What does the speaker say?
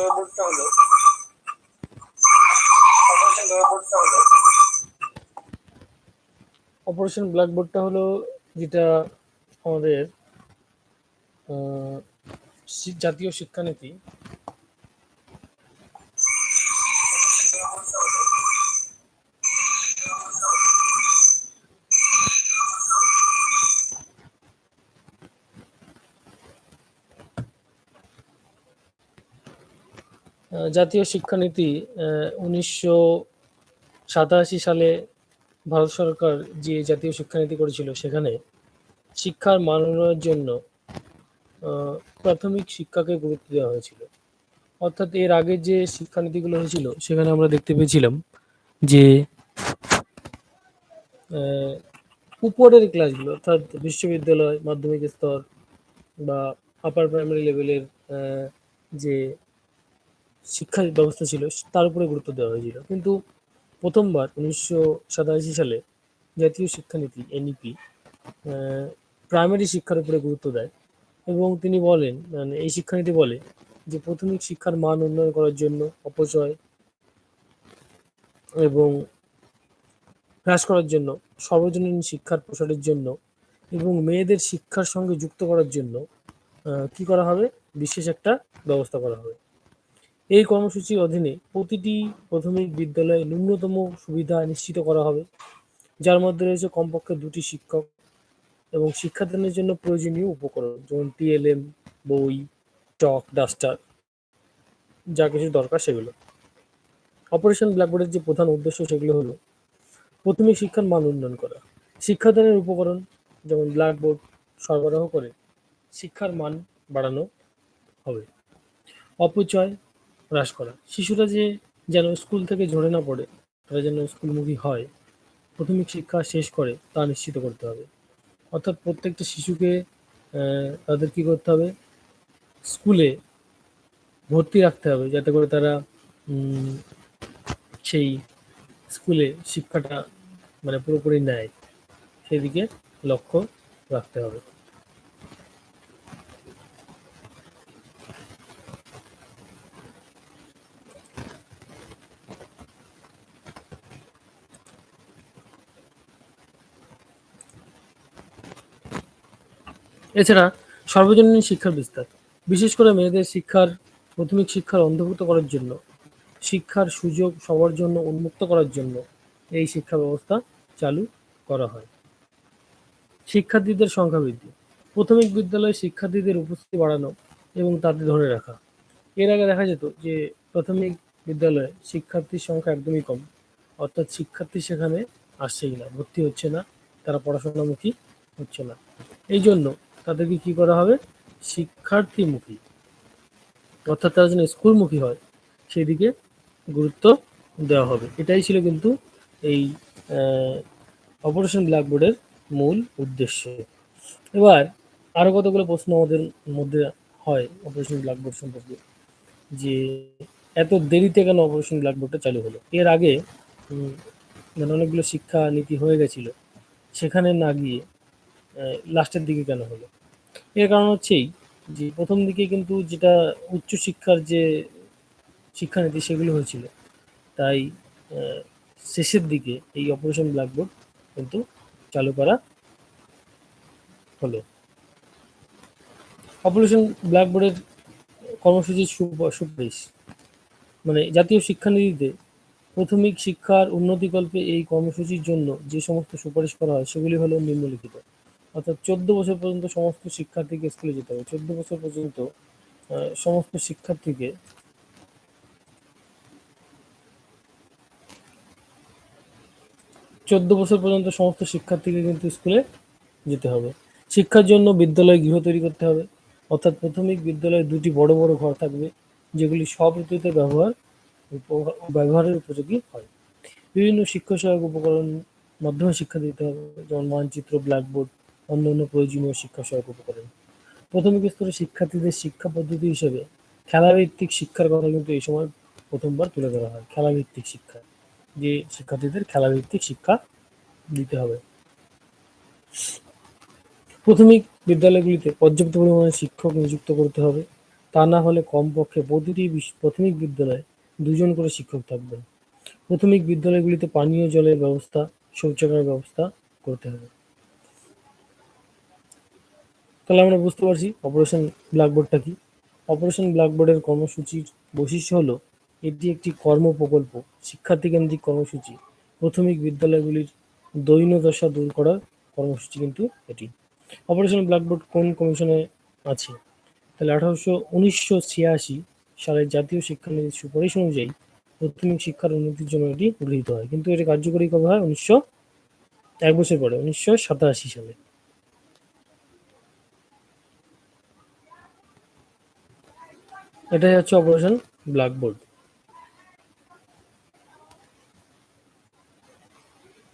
Operation ব্ল্যাকবোর্ডটা হলো। Operation ব্ল্যাকবোর্ডটা হলো যেটা আমাদের জাতীয় শিক্ষানীতি জাতীয় শিক্ষানীতি উনিশশো সাতাশি সালে ভারত সরকার যে জাতীয় শিক্ষানীতি করেছিল সেখানে শিক্ষার মান উন্নয়নের জন্য প্রাথমিক শিক্ষাকে গুরুত্ব দেওয়া হয়েছিল। অর্থাৎ এর আগে যে শিক্ষানীতিগুলো হয়েছিল, সেখানে আমরা দেখতে পেয়েছিলাম যে উপরের ক্লাসগুলো অর্থাৎ বিশ্ববিদ্যালয়, মাধ্যমিক স্তর বা আপার প্রাইমারি লেভেলের যে শিক্ষা ব্যবস্থা ছিল, তার উপরে গুরুত্ব দেওয়া হয়েছিল। কিন্তু প্রথমবার উনিশশো সাতাশি সালে জাতীয় শিক্ষানীতি, এনইপি প্রাইমারি শিক্ষার উপরে গুরুত্ব দেয় এবং তিনি বলেন মানে এই শিক্ষানীতি বলে যে প্রাথমিক শিক্ষার মান উন্নয়ন করার জন্য অপচয় এবং হ্রাস করার জন্য, সর্বজনীন শিক্ষার প্রসারের জন্য এবং মেয়েদের শিক্ষার সঙ্গে যুক্ত করার জন্য কি করা হবে? বিশেষ একটা ব্যবস্থা করা হবে। এই কর্মসূচির অধীনে প্রতিটি প্রাথমিক বিদ্যালয়ে ন্যূনতম সুবিধা নিশ্চিত করা হবে, যার মধ্যে রয়েছে কমপক্ষে দুটি শিক্ষক এবং শিক্ষাদানের জন্য প্রয়োজনীয় উপকরণ, যেমন টিএলএম বই, চক, ডাস্টার, যা কিছু দরকার সেগুলো। অপারেশন ব্ল্যাকবোর্ডের যে প্রধান উদ্দেশ্য সেগুলো হলো প্রাথমিক শিক্ষার মান উন্নয়ন করা। শিক্ষাদানের উপকরণ, যেমন ব্ল্যাকবোর্ড, সরবরাহ করে শিক্ষার মান বাড়ানো হবে। অপচয় হ্রাস করা। শিশুরা যে যেন স্কুল থেকে ঝরে না পড়ে, তারা যেন স্কুলমুখী হয় প্রাথমিক শিক্ষা শেষ করে, তা নিশ্চিত করতে হবে। অর্থাৎ প্রত্যেকটা শিশুকে তাদের কি করতে হবে? স্কুলে ভর্তি রাখতে হবে, যাতে করে তারা সেই স্কুলে শিক্ষাটা মানে পুরোপুরি নেয়। সেদিকে লক্ষ্য রাখতে হবে। এছাড়া সর্বজনীন শিক্ষার বিস্তার। বিশেষ করে মেয়েদের শিক্ষার, প্রাথমিক শিক্ষার অন্তর্ভুক্ত করার জন্য, শিক্ষার সুযোগ সবার জন্য উন্মুক্ত করার জন্য এই শিক্ষা ব্যবস্থা চালু করা হয়। শিক্ষার্থীদের সংখ্যা বৃদ্ধি। প্রাথমিক বিদ্যালয়ে শিক্ষার্থীদের উপস্থিতি বাড়ানো এবং তাদের ধরে রাখা। এর আগে দেখা যেত যে প্রাথমিক বিদ্যালয়ে শিক্ষার্থীর সংখ্যা একদমই কম। অর্থাৎ শিক্ষার্থী সেখানে আসছেই না, ভর্তি হচ্ছে না, তারা পড়াশোনামুখী হচ্ছে না। এই জন্য তাদেরকে কি করা হবে? শিক্ষার্থীমুখী। অর্থাৎ তারা যেন স্কুলমুখী হয় সেই দিকে গুরুত্ব দেওয়া হবে। এটাই ছিল কিন্তু এই অপারেশন ব্ল্যাকবোর্ডের মূল উদ্দেশ্য। এবার আরও কতগুলো প্রশ্ন আমাদের মধ্যে হয় অপারেশন ব্ল্যাকবোর্ড সম্পর্কে? যে এত দেরিতে কেন অপারেশন ব্ল্যাকবোর্ডটা চালু হলো? এর আগে মানে অনেকগুলো শিক্ষা নীতি হয়ে গেছিল। সেখানে না গিয়ে লাস্টের দিকে কেন হলো? এর কারণ হচ্ছেই যে প্রথম দিকে কিন্তু যেটা উচ্চশিক্ষার যে শিক্ষানীতি সেগুলো হয়েছিল, তাই শেষের দিকে এই অপারেশন ব্ল্যাকবোর্ড কিন্তু চালু করা হলো। অপারেশন ব্ল্যাকবোর্ডের কর্মসূচির সুপ- সুপারিশ। মানে জাতীয় শিক্ষানীতিতে প্রাথমিক শিক্ষার উন্নতিকল্পে এই কর্মসূচির জন্য যে সমস্ত সুপারিশ করা হয় সেগুলি হলো নিম্নলিখিত। অর্থাৎ চোদ্দ বছর পর্যন্ত সমস্ত শিক্ষার্থীকে স্কুলে যেতে হবে। চোদ্দ বছর পর্যন্ত সমস্ত শিক্ষার্থীকে চোদ্দ বছর পর্যন্ত সমস্ত শিক্ষার্থীকে কিন্তু স্কুলে যেতে হবে। শিক্ষার জন্য বিদ্যালয় গৃহ তৈরি করতে হবে। অর্থাৎ প্রাথমিক বিদ্যালয়ে দুটি বড় বড় ঘর থাকবে, যেগুলি সব ঋতুতে ব্যবহার ব্যবহারের উপযোগী হয়। বিভিন্ন শিক্ষা সহায়ক উপকরণ মাধ্যমে শিক্ষা দিতে হবে, যেমন মানচিত্র, ব্ল্যাকবোর্ড অন্যান্য প্রয়োজনীয় শিক্ষা সহায়ক উপকরণ। প্রাথমিক স্তরে শিক্ষার্থীদের শিক্ষা পদ্ধতি হিসেবে খেলাভিত্তিক শিক্ষার কথা কিন্তু এই সময় প্রথমবার তুলে ধরা হয়, খেলাভিত্তিক শিক্ষা। যে শিক্ষার্থীদের খেলাভিত্তিক শিক্ষা দিতে হবে। প্রাথমিক বিদ্যালয়গুলিতে পর্যাপ্ত পরিমাণে শিক্ষক নিযুক্ত করতে হবে। তা না হলে কমপক্ষে প্রতিটি প্রাথমিক বিদ্যালয়ে দুজন করে শিক্ষক থাকবেন। প্রাথমিক বিদ্যালয়গুলিতে পানীয় জলের ব্যবস্থা, শৌচাগারের ব্যবস্থা করতে হবে। তাহলে আমরা বুঝতে পারছি অপারেশন ব্ল্যাকবোর্ডটা কি। অপারেশন ব্ল্যাকবোর্ডের কর্মসূচির বৈশিষ্ট্য হলো, এটি একটি কর্ম প্রকল্প, শিক্ষার্থী কেন্দ্রিক কর্মসূচি। প্রাথমিক বিদ্যালয়গুলির দৈন্যদশা দূর করার কর্মসূচি কিন্তু এটি। অপারেশন ব্ল্যাকবোর্ড কোন কমিশনে আছে? তাহলে আঠারোশো উনিশশো ছিয়াশি সালের জাতীয় শিক্ষানীতির সুপারিশ অনুযায়ী প্রাথমিক শিক্ষার উন্নতির জন্য এটি গৃহীত হয়। কিন্তু এটি কার্যকরী কবে হয়? উনিশশো এক বছর পরে, উনিশশো সাতাশি সালে। এটাই হচ্ছে অপারেশন ব্ল্যাকবোর্ড